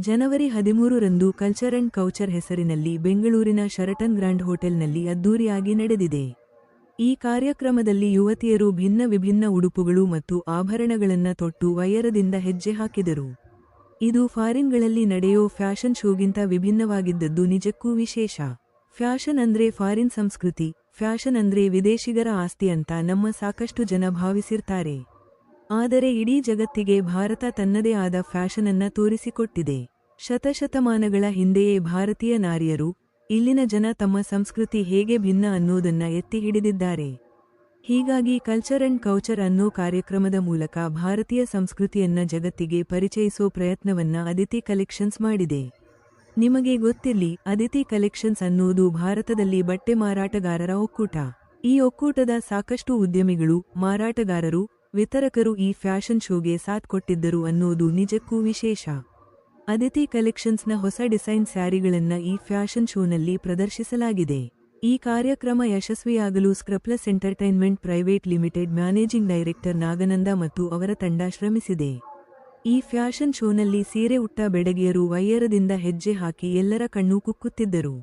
January ಹದಿಮೂರರಂದು culture and ಕೌಚರ್ ಹೆಸರಿನಲ್ಲಿ ಬೆಂಗಳೂರಿನ ಶರಟನ್ grand ಹೋಟೆಲ್ನಲ್ಲಿ ಅದ್ದೂರಿಯಾಗಿ ನಡೆದಿದೆ. ಈ ಕಾರ್ಯಕ್ರಮದಲ್ಲಿ ಯುವತಿಯರು ಭಿನ್ನ ವಿಭಿನ್ನ ಉಡುಪುಗಳು ಮತ್ತು ಆಭರಣಗಳನ್ನು ತೊಟ್ಟು ವೈಯರದಿಂದ ಹೆಜ್ಜೆ ಹಾಕಿದರು. ಇದು ಫಾರಿನ್ಗಳಲ್ಲಿ ನಡೆಯೋ ಫ್ಯಾಷನ್ ಶೋಗಿಂತ ವಿಭಿನ್ನವಾಗಿದ್ದದ್ದು ನಿಜಕ್ಕೂ ವಿಶೇಷ. ಫ್ಯಾಷನ್ ಅಂದ್ರೆ ಫಾರಿನ್ ಸಂಸ್ಕೃತಿ, ಫ್ಯಾಷನ್ ಅಂದ್ರೆ ವಿದೇಶಿಗರ ಆಸ್ತಿ ಅಂತ ನಮ್ಮ ಸಾಕಷ್ಟು ಜನ ಭಾವಿಸಿರ್ತಾರೆ. ಆದರೆ ಇಡೀ ಜಗತ್ತಿಗೆ ಭಾರತ ತನ್ನದೇ ಆದ ಫ್ಯಾಷನ್ ಅನ್ನ ತೋರಿಸಿಕೊಟ್ಟಿದೆ. ಶತಶತಮಾನಗಳ ಹಿಂದೆಯೇ ಭಾರತೀಯ ನಾರಿಯರು, ಇಲ್ಲಿನ ಜನ ತಮ್ಮ ಸಂಸ್ಕೃತಿ ಹೇಗೆ ಭಿನ್ನ ಅನ್ನೋದನ್ನ ಎತ್ತಿ ಹಿಡಿದಿದ್ದಾರೆ. ಹೀಗಾಗಿ ಕಲ್ಚರ್ ಅಂಡ್ ಕೌಚರ್ ಅನ್ನೋ ಕಾರ್ಯಕ್ರಮದ ಮೂಲಕ ಭಾರತೀಯ ಸಂಸ್ಕೃತಿಯನ್ನ ಜಗತ್ತಿಗೆ ಪರಿಚಯಿಸೋ ಪ್ರಯತ್ನವನ್ನ ಅದಿತಿ ಕಲೆಕ್ಷನ್ಸ್ ಮಾಡಿದೆ. ನಿಮಗೆ ಗೊತ್ತಿರಲಿ, ಅದಿತಿ ಕಲೆಕ್ಷನ್ಸ್ ಅನ್ನೋದು ಭಾರತದಲ್ಲಿ ಬಟ್ಟೆ ಮಾರಾಟಗಾರರ ಒಕ್ಕೂಟ. ಈ ಒಕ್ಕೂಟದ ಸಾಕಷ್ಟು ಉದ್ಯಮಿಗಳು, ಮಾರಾಟಗಾರರು, ವಿತರಕರು ಈ ಫ್ಯಾಷನ್ ಶೋಗೆ ಸಾಥ್ ಕೊಟ್ಟಿದ್ದರು ಅನ್ನೋದು ನಿಜಕ್ಕೂ ವಿಶೇಷ. ಅದಿತಿ ಕಲೆಕ್ಷನ್ಸ್ನ ಹೊಸ ಡಿಸೈನ್ ಸ್ಯಾರಿಗಳನ್ನ ಈ ಫ್ಯಾಷನ್ ಶೋನಲ್ಲಿ ಪ್ರದರ್ಶಿಸಲಾಗಿದೆ. ಈ ಕಾರ್ಯಕ್ರಮ ಯಶಸ್ವಿಯಾಗಲು Scrplus entertainment private limited managing director Nagananda ಮತ್ತು ಅವರ ತಂಡ ಶ್ರಮಿಸಿದೆ. ಈ ಫ್ಯಾಷನ್ ಶೋನಲ್ಲಿ ಸೀರೆ ಉಟ್ಟ ಬೆಡಗಿಯರು ವೈಯರದಿಂದ ಹೆಜ್ಜೆ ಹಾಕಿ ಎಲ್ಲರ ಕಣ್ಣು ಕುಕ್ಕುತ್ತಿದ್ದರು.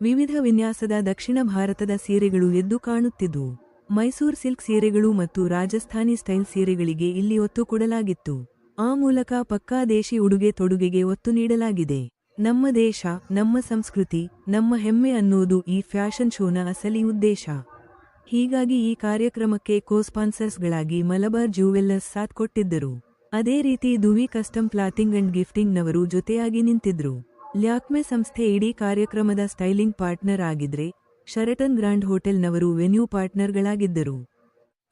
ವಿವಿಧ ವಿನ್ಯಾಸದ ದಕ್ಷಿಣ ಭಾರತದ ಸೀರೆಗಳು ಎದ್ದು ಕಾಣುತ್ತಿದ್ದು, ಮೈಸೂರ್ ಸಿಲ್ಕ್ ಸೀರೆಗಳು ಮತ್ತು ರಾಜಸ್ಥಾನಿ ಸ್ಟೈಲ್ ಸೀರೆಗಳಿಗೆ ಇಲ್ಲಿ ಒತ್ತು ಕೊಡಲಾಗಿತ್ತು. ಆ ಮೂಲಕ ಪಕ್ಕಾ ದೇಶಿ ಉಡುಗೆ ತೊಡುಗೆಗೆ ಒತ್ತು ನೀಡಲಾಗಿದೆ. ನಮ್ಮ ದೇಶ, ನಮ್ಮ ಸಂಸ್ಕೃತಿ, ನಮ್ಮ ಹೆಮ್ಮೆ ಅನ್ನೋದು ಈ ಫ್ಯಾಷನ್ ಶೋನ ಅಸಲಿ ಉದ್ದೇಶ. ಹೀಗಾಗಿ ಈ ಕಾರ್ಯಕ್ರಮಕ್ಕೆ ಕೋಸ್ಪಾನ್ಸರ್ಸ್ಗಳಾಗಿ ಮಲಬಾರ್ ಜ್ಯುವೆಲ್ಲರ್ಸ್ ಸಾಥ್ ಕೊಟ್ಟಿದ್ದರು. ಅದೇ ರೀತಿ ದುವಿ ಕಸ್ಟಮ್ ಪ್ಲಾತಿಂಗ್ ಅಂಡ್ ಗಿಫ್ಟಿಂಗ್ನವರು ಜೊತೆಯಾಗಿ ನಿಂತಿದ್ರು. ಲ್ಯಾಕ್ಮೆ ಸಂಸ್ಥೆ ಇಡೀ ಕಾರ್ಯಕ್ರಮದ ಸ್ಟೈಲಿಂಗ್ ಪಾರ್ಟ್ನರ್ ಆಗಿದ್ರೆ, ಶರಟನ್ ಗ್ರ್ಯಾಂಡ್ ಹೋಟೆಲ್ನವರು ವೆನ್ಯೂ ಪಾರ್ಟ್ನರ್ಗಳಾಗಿದ್ದರು.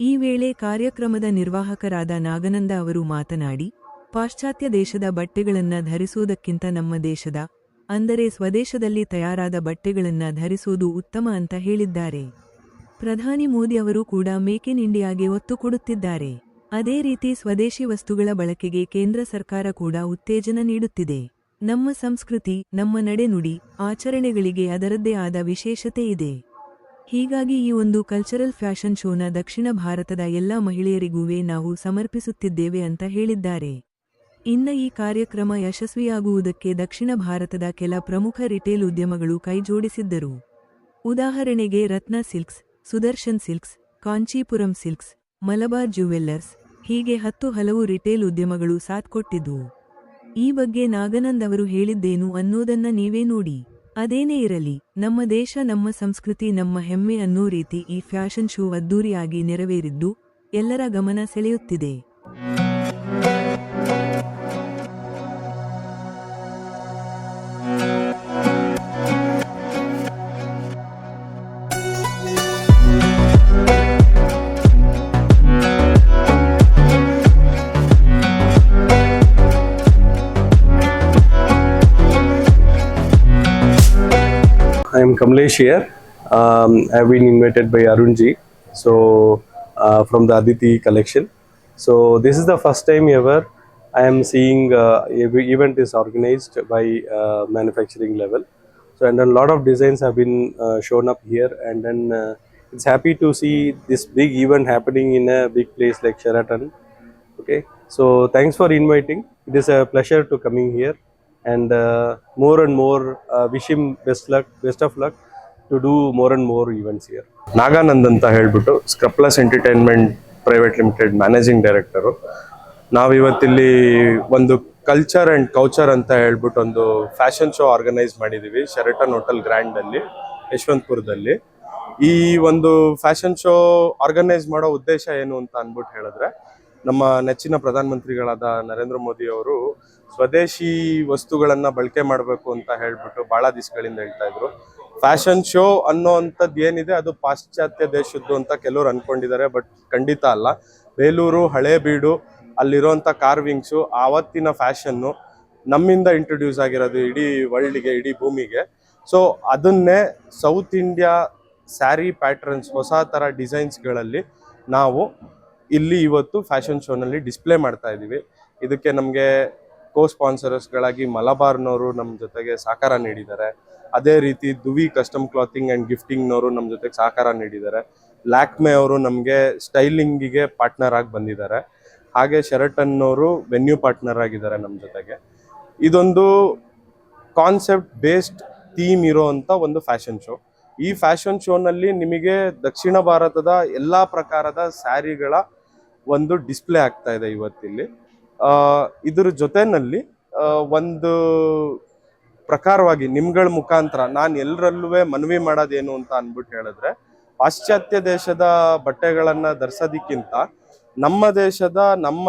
ಈ ವೇಳೆ ಕಾರ್ಯಕ್ರಮದ ನಿರ್ವಾಹಕರಾದ ನಾಗನಂದ ಅವರು ಮಾತನಾಡಿ, ಪಾಶ್ಚಾತ್ಯ ದೇಶದ ಬಟ್ಟೆಗಳನ್ನು ಧರಿಸುವುದಕ್ಕಿಂತ ನಮ್ಮ ದೇಶದ, ಅಂದರೆ ಸ್ವದೇಶದಲ್ಲಿ ತಯಾರಾದ ಬಟ್ಟೆಗಳನ್ನು ಧರಿಸುವುದು ಉತ್ತಮ ಅಂತ ಹೇಳಿದ್ದಾರೆ. ಪ್ರಧಾನಿ ಮೋದಿ ಅವರು ಕೂಡ ಮೇಕ್ ಇನ್ ಇಂಡಿಯಾಗೆ ಒತ್ತು ಕೊಡುತ್ತಿದ್ದಾರೆ. ಅದೇ ರೀತಿ ಸ್ವದೇಶಿ ವಸ್ತುಗಳ ಬಳಕೆಗೆ ಕೇಂದ್ರ ಸರ್ಕಾರ ಕೂಡ ಉತ್ತೇಜನ ನೀಡುತ್ತಿದೆ. ನಮ್ಮ ಸಂಸ್ಕೃತಿ, ನಮ್ಮ ನಡೆನುಡಿ, ಆಚರಣೆಗಳಿಗೆ ಅದರದ್ದೇ ಆದ ವಿಶೇಷತೆ ಇದೆ. ಹೀಗಾಗಿ ಈ ಒಂದು ಕಲ್ಚರಲ್ ಫ್ಯಾಷನ್ ಶೋನ ದಕ್ಷಿಣ ಭಾರತದ ಎಲ್ಲಾ ಮಹಿಳೆಯರಿಗೂವೇ ನಾವು ಸಮರ್ಪಿಸುತ್ತಿದ್ದೇವೆ ಅಂತ ಹೇಳಿದ್ದಾರೆ. ಇನ್ನ ಈ ಕಾರ್ಯಕ್ರಮ ಯಶಸ್ವಿಯಾಗುವುದಕ್ಕೆ ದಕ್ಷಿಣ ಭಾರತದ ಕೆಲ ಪ್ರಮುಖ ರಿಟೇಲ್ ಉದ್ಯಮಗಳು ಕೈಜೋಡಿಸಿದ್ದರು ಉದಾಹರಣೆಗೆ Ratna silks, Sudarshan silks, Kanchipuram silks, Malabar jewellers, ಹೀಗೆ ಹತ್ತು ಹಲವು ರಿಟೇಲ್ ಉದ್ಯಮಗಳು ಸಾಥ್ ಕೊಟ್ಟಿದ್ದವು ಈ ಬಗ್ಗೆ ನಾಗನಂದ್ ಅವರು ಹೇಳಿದ್ದೇನು ಅನ್ನೋದನ್ನ ನೀವೇ ನೋಡಿ. ಅದೇನೇ ಇರಲಿ, ನಮ್ಮ ದೇಶ, ನಮ್ಮ ಸಂಸ್ಕೃತಿ, ನಮ್ಮ ಹೆಮ್ಮೆ ಅನ್ನೋ ರೀತಿ ಈ ಫ್ಯಾಷನ್ ಶೋ ಅದ್ದೂರಿಯಾಗಿ ನೆರವೇರಿದ್ದು ಎಲ್ಲರ ಗಮನ ಸೆಳೆಯುತ್ತಿದೆ. Kamlesh here. Um, I have been invited by Arunji, so uh, from the Aditi collection. So this is the first time ever I am seeing uh, event is organized by uh, manufacturing level. So and a lot of designs have been uh, shown up here, and then uh, it's happy to see this big event happening in a big place like Sheraton. Okay, so thanks for inviting. It is a pleasure to coming here, and uh, more and more uh, wish him best luck, best of luck to do more and more events here. Nagananda ಅಂತ ಹೇಳ್ಬಿಟ್ಟು Scrplus entertainment private limited managing director ನಾವಿವತ್ತಿಲ್ಲಿ ಒಂದು culture and ಕೌಚರ್ ಅಂತ ಹೇಳ್ಬಿಟ್ಟು ಒಂದು fashion show organise ಮಾಡಿದ್ದೀವಿ ಶೆರಟನ್ hotel ಗ್ರ್ಯಾಂಡಲ್ಲಿ ಯಶವಂತಪುರದಲ್ಲಿ ಈ ಒಂದು fashion show organise ಮಾಡೋ ಉದ್ದೇಶ ಏನು ಅಂತ ಅಂದ್ಬಿಟ್ಟು ಹೇಳಿದ್ರೆ ನಮ್ಮ ನೆಚ್ಚಿನ ಪ್ರಧಾನಮಂತ್ರಿಗಳಾದ ನರೇಂದ್ರ ಮೋದಿ ಅವರು ಸ್ವದೇಶಿ ವಸ್ತುಗಳನ್ನ ಬಳಕೆ ಮಾಡಬೇಕು ಅಂತ ಹೇಳ್ಬಿಟ್ಟು ಬಹಳ ದಿವಸಗಳಿಂದ ಹೇಳ್ತಾ ಇದ್ರು. ಫ್ಯಾಷನ್ ಶೋ ಅನ್ನೋ ಅಂಥದ್ದು ಏನಿದೆ ಅದು ಪಾಶ್ಚಾತ್ಯ ದೇಶದ್ದು ಅಂತ ಕೆಲವರು ಅನ್ಕೊಂಡಿದ್ದಾರೆ, ಬಟ್ ಖಂಡಿತ ಅಲ್ಲ. ಬೇಲೂರು, ಹಳೇಬೀಡು ಅಲ್ಲಿರೋಂಥ ಕಾರ್ವಿಂಗ್ಸು ಆವತ್ತಿನ ಫ್ಯಾಷನ್ನು ನಮ್ಮಿಂದ ಇಂಟ್ರೊಡ್ಯೂಸ್ ಆಗಿರೋದು ಇಡೀ ವರ್ಲ್ಡ್ಗೆ ಇಡೀ ಭೂಮಿಗೆ. ಸೊ ಅದನ್ನೇ ಸೌತ್ ಇಂಡಿಯಾ ಸ್ಯಾರಿ ಪ್ಯಾಟ್ರನ್ಸ್ ಹೊಸ ಥರ ಡಿಸೈನ್ಸ್ಗಳಲ್ಲಿ ನಾವು ಇಲ್ಲಿ ಇವತ್ತು ಫ್ಯಾಷನ್ ಶೋನಲ್ಲಿ ಡಿಸ್ಪ್ಲೇ ಮಾಡ್ತಾ ಇದ್ದೀವಿ ಇದಕ್ಕೆ ನಮಗೆ ಕೋ ಸ್ಪಾನ್ಸರ್ಸ್ಗಳಾಗಿ ಮಲಬಾರ್ನವರು ನಮ್ಮ ಜೊತೆಗೆ ಸಹಕಾರ ನೀಡಿದ್ದಾರೆ. ಅದೇ ರೀತಿ ದುವಿ ಕಸ್ಟಮ್ ಕ್ಲಾತಿಂಗ್ ಆ್ಯಂಡ್ ಗಿಫ್ಟಿಂಗ್ನವರು ನಮ್ಮ ಜೊತೆಗೆ ಸಹಕಾರ ನೀಡಿದ್ದಾರೆ. ಲ್ಯಾಕ್ಮೆ ಅವರು ನಮಗೆ ಸ್ಟೈಲಿಂಗಿಗೆ ಪಾರ್ಟ್ನರ್ ಆಗಿ ಬಂದಿದ್ದಾರೆ. ಹಾಗೆ ಶೆರಟನ್ನವರು ವೆನ್ಯೂ ಪಾರ್ಟ್ನರ್ ಆಗಿದ್ದಾರೆ ನಮ್ಮ ಜೊತೆಗೆ. ಇದೊಂದು ಕಾನ್ಸೆಪ್ಟ್ ಬೇಸ್ಡ್ ಥೀಮ್ ಇರೋವಂಥ ಒಂದು ಫ್ಯಾಷನ್ ಶೋ ಈ ಫ್ಯಾಷನ್ ಶೋನಲ್ಲಿ ನಿಮಗೆ ದಕ್ಷಿಣ ಭಾರತದ ಎಲ್ಲ ಪ್ರಕಾರದ ಸ್ಯಾರಿಗಳ ಒಂದು ಡಿಸ್ಪ್ಲೇ ಆಗ್ತಾ ಇದೆ ಇವತ್ತಿಲ್ಲಿ. ಇದ್ರ ಜೊತೆನಲ್ಲಿ ಒಂದು ಪ್ರಕಾರವಾಗಿ ನಿಮ್ಗಳ ಮುಖಾಂತರ ನಾನು ಎಲ್ಲರಲ್ಲೂ ಮನವಿ ಮಾಡೋದೇನು ಅಂತ ಅಂದ್ಬಿಟ್ಟು ಹೇಳಿದ್ರೆ, ಪಾಶ್ಚಾತ್ಯ ದೇಶದ ಬಟ್ಟೆಗಳನ್ನು ಧರಿಸೋದಕ್ಕಿಂತ ನಮ್ಮ ದೇಶದ ನಮ್ಮ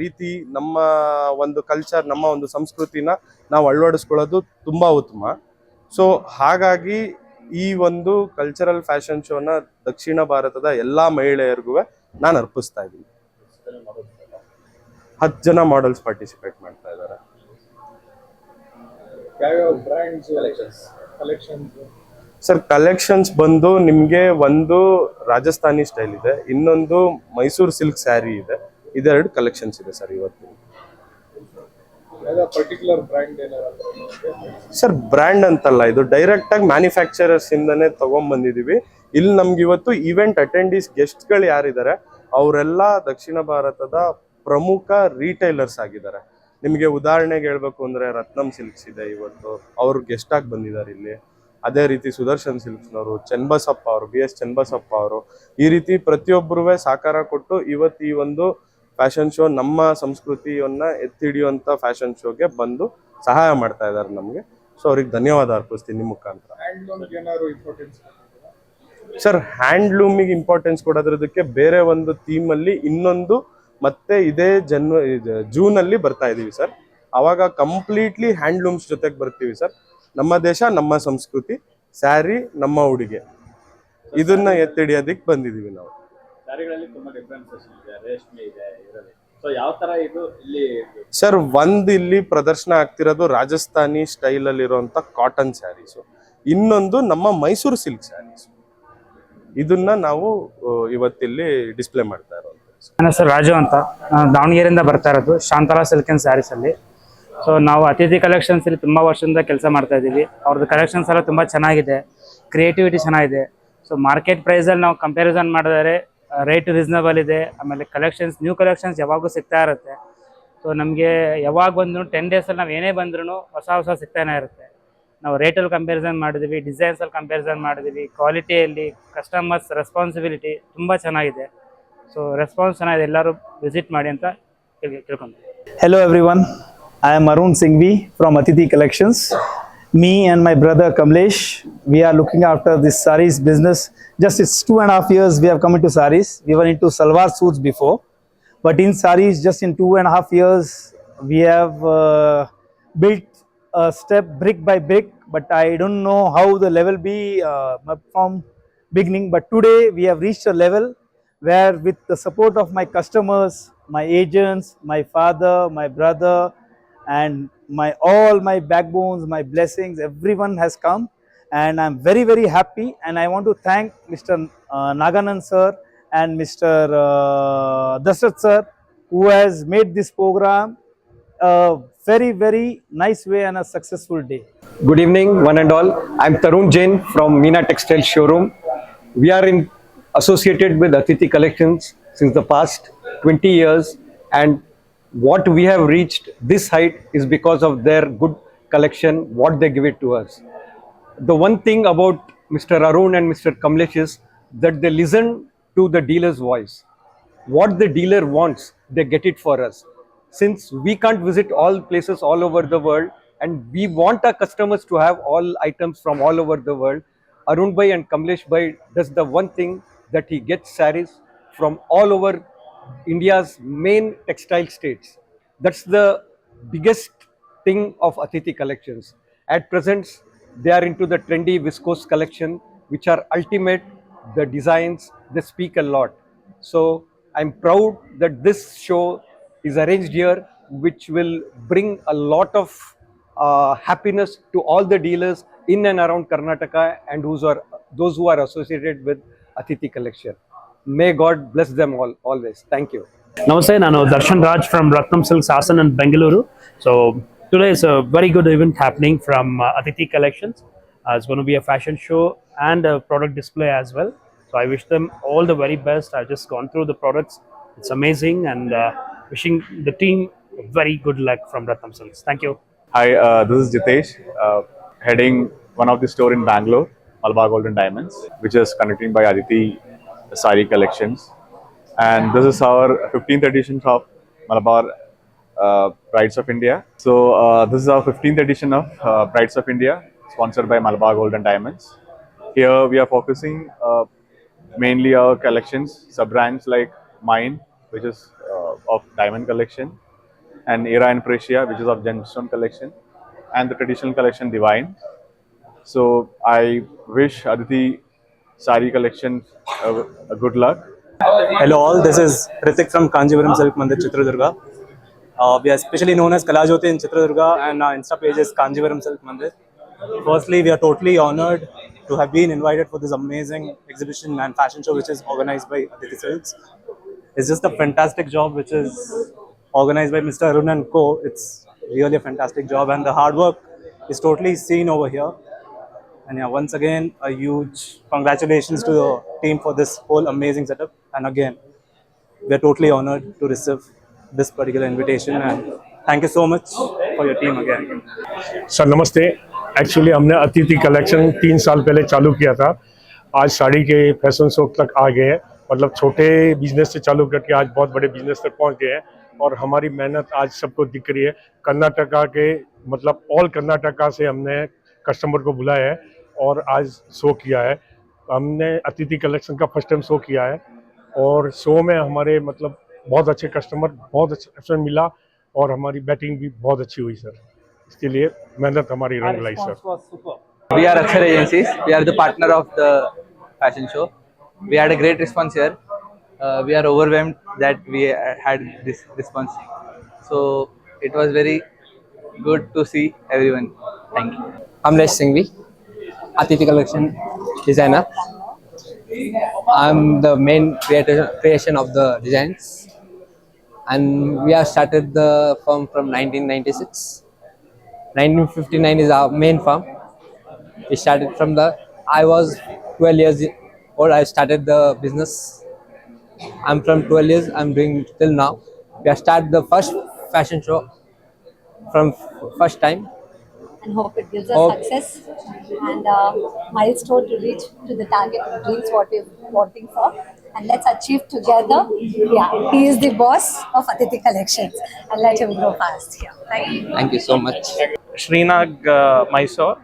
ರೀತಿ, ನಮ್ಮ ಒಂದು ಕಲ್ಚರ್ ನಮ್ಮ ಒಂದು ಸಂಸ್ಕೃತಿನ ನಾವು ಅಳವಡಿಸ್ಕೊಳ್ಳೋದು ತುಂಬ ಉತ್ತಮ. ಸೊ ಹಾಗಾಗಿ ಈ ಒಂದು ಕಲ್ಚರಲ್ ಫ್ಯಾಷನ್ ಶೋನ ದಕ್ಷಿಣ ಭಾರತದ ಎಲ್ಲ ಮಹಿಳೆಯರಿಗೂ ನಾನು ಅರ್ಪಿಸ್ತಾ ಇದ್ದೀನಿ. ಹತ್ತು ಜನ ಮಾಡೆಲ್ಸ್ ಪಾರ್ಟಿಸಿಪೇಟ್ ಮಾಡ್ತಾ ಇದ್ದಾರೆ. ಸರ್ ಕಲೆಕ್ಷನ್ಸ್ ಬಂದು ನಿಮಗೆ ಒಂದು ರಾಜಸ್ಥಾನಿ ಸ್ಟೈಲ್ ಇದೆ ಇನ್ನೊಂದು ಮೈಸೂರು ಸಿಲ್ಕ್ ಸ್ಯಾರಿ ಇದೆ ಇದೆರಡು ಕಲೆಕ್ಷನ್ಸ್ ಇದೆ ಸರ್ ಇವತ್ತು ಸರ್ ಬ್ರ್ಯಾಂಡ್ ಅಂತಲ್ಲ ಇದು ಡೈರೆಕ್ಟ್ ಆಗಿ ಮ್ಯಾನುಫ್ಯಾಕ್ಚರರ್ಸ್ ಇಂದಾನೆ ತಗೊಂಡ್ ಬಂದಿದೀವಿ ಇಲ್ಲಿ ನಮ್ಗೆ ಇವತ್ತು ಇವೆಂಟ್ ಅಟೆಂಡೀಸ್ ಗೆಸ್ಟ್ಗಳು ಯಾರಿದ್ದಾರೆ ಅವರೆಲ್ಲ ದಕ್ಷಿಣ ಭಾರತದ ಪ್ರಮುಖ ರೀಟೈಲರ್ಸ್ ಆಗಿದ್ದಾರೆ. ನಿಮಗೆ ಉದಾಹರಣೆಗೆ ಹೇಳ್ಬೇಕು ಅಂದ್ರೆ ರತ್ನಂ ಸಿಲ್ಕ್ಸ್ ಇದೆ ಇವತ್ತು. ಅವ್ರು ಗೆಸ್ಟ್ ಆಗಿ ಬಂದಿದ್ದಾರೆ ಇಲ್ಲಿ. ಅದೇ ರೀತಿ ಸುದರ್ಶನ್ ಸಿಲ್ಕ್ಸ್ನವರು ಚನ್ನಬಸಪ್ಪ ಅವರು ಬಿ ಎಸ್ ಚನ್ನಬಸಪ್ಪ ಅವರು. ಈ ರೀತಿ ಪ್ರತಿಯೊಬ್ಬರೂ ಸಾಕಾರ ಕೊಟ್ಟು ಇವತ್ತು ಈ ಒಂದು ಫ್ಯಾಷನ್ ಶೋ ನಮ್ಮ ಸಂಸ್ಕೃತಿಯನ್ನ ಎತ್ತಿ ಹಿಡಿಯುವಂತ ಫ್ಯಾಷನ್ ಶೋಗೆ ಬಂದು ಸಹಾಯ ಮಾಡ್ತಾ ಇದ್ದಾರೆ ನಮಗೆ. ಸೊ ಅವ್ರಿಗೆ ಧನ್ಯವಾದ ಅರ್ಪಿಸ್ತೀನಿ ನಿಮ್ಮ ಮುಖಾಂತರ. ಸರ್ ಹ್ಯಾಂಡ್ಲೂಮಿಗೆ ಇಂಪಾರ್ಟೆನ್ಸ್ ಕೊಡೋದ್ರದಕ್ಕೆ ಬೇರೆ ಒಂದು ಥೀಮಲ್ಲಿ ಅಲ್ಲಿ ಇನ್ನೊಂದು ಮತ್ತೆ ಇದೇ ಜನ್ವ ಜೂನ್ ಅಲ್ಲಿ ಬರ್ತಾ ಇದೀವಿ ಸರ್. ಅವಾಗ ಕಂಪ್ಲೀಟ್ಲಿ ಹ್ಯಾಂಡ್ಲೂಮ್ಸ್ ಜೊತೆಗೆ ಬರ್ತೀವಿ ಸರ್. ನಮ್ಮ ದೇಶ ನಮ್ಮ ಸಂಸ್ಕೃತಿ ಸ್ಯಾರಿ ನಮ್ಮ ಉಡುಗೆ. ಇದನ್ನ ಎತ್ತಿಡಿಯೋದಕ್ಕೆ ಬಂದಿದೀವಿ ನಾವು. ಸರ್ ಒಂದ್ ಇಲ್ಲಿ ಪ್ರದರ್ಶನ ಆಗ್ತಿರೋದು ರಾಜಸ್ಥಾನಿ ಸ್ಟೈಲ್ ಅಲ್ಲಿ ಇರುವಂತ ಕಾಟನ್ ಸ್ಯಾರೀಸು ಇನ್ನೊಂದು ನಮ್ಮ ಮೈಸೂರು ಸಿಲ್ಕ್ ಸ್ಯಾರೀಸ್ ಇದನ್ನ ನಾವು ಇವತ್ತಿಲ್ಲಿ ಡಿಸ್ಪ್ಲೇ ಮಾಡ್ತಾ ಇರೋದು. ನನ್ನ ಹೆಸರು ರಾಜು ಅಂತ. ನಾನು ದಾವಣಗೆರೆಯಿಂದ ಬರ್ತಾ ಇರೋದು, ಶಾಂತಲಾ ಸಿಲ್ಕ್ ಅಂಡ್ ಸ್ಯಾರೀಸ್ ಅಲ್ಲಿ. ಸೊ ನಾವು ಅತಿಥಿ ಕಲೆಕ್ಷನ್ಸ್ ಇಲ್ಲಿ ತುಂಬಾ ವರ್ಷದಿಂದ ಕೆಲಸ ಮಾಡ್ತಾ ಇದ್ದೀವಿ. ಅವ್ರದ್ದು ಕಲೆಕ್ಷನ್ಸ್ ಎಲ್ಲ ತುಂಬಾ ಚೆನ್ನಾಗಿದೆ. ಕ್ರಿಯೇಟಿವಿಟಿ ಚೆನ್ನಾಗಿದೆ. ಸೊ ಮಾರ್ಕೆಟ್ ಪ್ರೈಸಲ್ಲಿ ನಾವು ಕಂಪ್ಯಾರಿಸನ್ ಮಾಡಿದರೆ ರೇಟ್ ರೀಸನಬಲ್ ಇದೆ. ಆಮೇಲೆ ಕಲೆಕ್ಷನ್ಸ್ ನ್ಯೂ ಕಲೆಕ್ಷನ್ಸ್ ಯಾವಾಗೂ ಸಿಗ್ತಾ ಇರುತ್ತೆ. ಸೊ ನಮಗೆ ಯಾವಾಗ ಬಂದ್ರು ಟೆನ್ ಡೇಸಲ್ಲಿ ನಾವು ಏನೇ ಬಂದ್ರೂ ಹೊಸ ಹೊಸ ಸಿಗ್ತಾನೆ ಇರುತ್ತೆ. ನಾವು ರೇಟಲ್ಲಿ ಕಂಪ್ಯಾರಿಸನ್ ಮಾಡಿದ್ವಿ ಡಿಸೈನ್ಸಲ್ಲಿ ಕಂಪ್ಯಾರಿಸನ್ ಮಾಡಿದ್ವಿ ಕ್ವಾಲಿಟಿಯಲ್ಲಿ ಕಸ್ಟಮರ್ಸ್ ರೆಸ್ಪಾನ್ಸಿಬಿಲಿಟಿ ತುಂಬ ಚೆನ್ನಾಗಿದೆ. ಸೊ ರೆಸ್ಪಾನ್ಸ್ ಚೆನ್ನಾಗಿದೆ ಎಲ್ಲರೂ ವಿಸಿಟ್ ಮಾಡಿ ಅಂತ ತಿಳ್- ತಿಳ್ಕೊಂತೀನಿ Hello everyone, I am Arun Singhvi from Atiti Collections. Me and my brother Kamlesh, we are looking after this saris business. Just it's two and a half years we have come into saris. We were into salwar suits before, but in saris, just in two and a half years, we have uh, built a step brick by brick. But I don't know how the level be uh, from beginning. But today we have reached a level where with the support of my customers, my agents, my father, my brother, and my all my backbones, my blessings, everyone has come, and I'm very very happy. And I want to thank Mr. Uh, Naganan sir and Mr. Uh, Dasrat sir, who has made this program a very very nice way and a successful day. Good evening, one and all. I'm Tarun Jain from Meena Textile Showroom. We are in associated with Atiti Collections since the past 20 years, and what we have reached this height is because of their good collection, what they give it to us. The one thing about Mr. Arun and Mr. Kamlesh is that they listen to the dealer's voice what the dealer wants, they get it for us. Since we can't visit all places all over the world and we want our customers to have all items from all over the world, Arun Bhai and Kamlesh Bhai does the one thing that he gets saris from all over India's main textile states. That's the biggest thing of Atiti collections. At present, they are into the trendy viscose collection, which are ultimate. The designs, they speak a lot. So I'm proud that this show is arranged here, which will bring a lot of uh, happiness to all the dealers in and around Karnataka and who's are, those who are associated with Atiti collection. May God bless them all always. Thank you. Namaste, Nano Darshan Raj from Ratnam Silk Asan and Bengaluru. So today is a very good event happening from uh, Atiti Collections. Uh, it's going to be a fashion show and a product display as well. So I wish them all the very best. I've just gone through the products. It's amazing and uh, wishing the team very good luck from Ratnam Silks. Thank you. Hi, uh, this is Jitesh, uh, heading one of the store in Bangalore. Malabar Golden Diamonds, which is conducted by Aditi Sari Collections. And this is our 15th edition of Malabar uh, Brides of India. So uh, this is our 15th edition of uh, Brides of India, sponsored by Malabar Golden Diamonds. Here we are focusing uh, mainly our collections, sub-brands like mine, which is uh, of diamond collection, and Era and Precious, which is of gemstone collection, and the traditional collection Divine. So I wish Aditi Sari collection a, a good luck. Hello all, this is Ritik from Kanjivaram Silk Mandir Chitradurga. Uh, we are especially known as Kalajoti in Chitradurga and our Insta page is Kanjivaram Silk Mandir. Firstly, we are totally honored to have been invited for this amazing exhibition and fashion show which is organized by Aditi Silks. It's just a fantastic job which is organized by Mr. Arun and Co. It's really a fantastic job and the hard work is totally seen over here. And yeah, once again, a huge congratulations to the team for this whole amazing setup. And again, we're totally honored to receive this particular invitation. And thank you so much for your team again. Sir नमस्ते actually हमने Atithi collection तीन साल पहले चालू किया था आज साड़ी के फ़ैशन शो तक आ गए हैं मतलब छोटे बिज़नेस से चालू करके आज बहुत बड़े बिज़नेस तक पहुँच गए हैं और हमारी मेहनत आज सबको दिख रही है कर्नाटका के मतलब ऑल कर्नाटका से हमने कस्टमर को बुलाया है और आज शो किया है। हमने अतिथि कलेक्शन का फ़र्स्ट टाइम शो किया है और शो में हमारे मतलब बहुत अच्छे कस्टमर बहुत अच्छा एक्शन मिला और हमारी बैटिंग भी बहुत अच्छी हुई सर इसके लिए मेहनत हमारी रंग लाई sir we are Akshar agency we are the partner of the fashion show we had a great response here we are overwhelmed that we had this response so it was very good to see every thank you Amlesh Singh भी Atithi Collection designer. I'm the main creator, creation of the designs, and we have started the firm from 1996. 1959 is our main firm. We started from the. I was 12 years old. I started the business. I'm from 12 years. I'm doing till now. We have started the first fashion show from first time and hope it gives us Hope- success and uh, milestone to reach to the target of dreams what we're wanting for. And let's achieve together. Yeah, he is the boss of Aditi Collections, and let him grow fast here. Thank you. Thank you so much. Srinag uh, Mysore,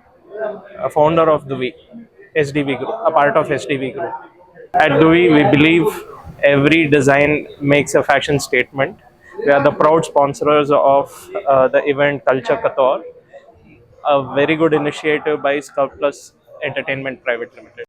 a founder of Duvi, SDV Group, a part of SDV Group. At Duvi, we believe every design makes a fashion statement. We are the proud sponsors of uh, the event Culture Kator, a very good initiative by Scout Plus Entertainment Private Limited.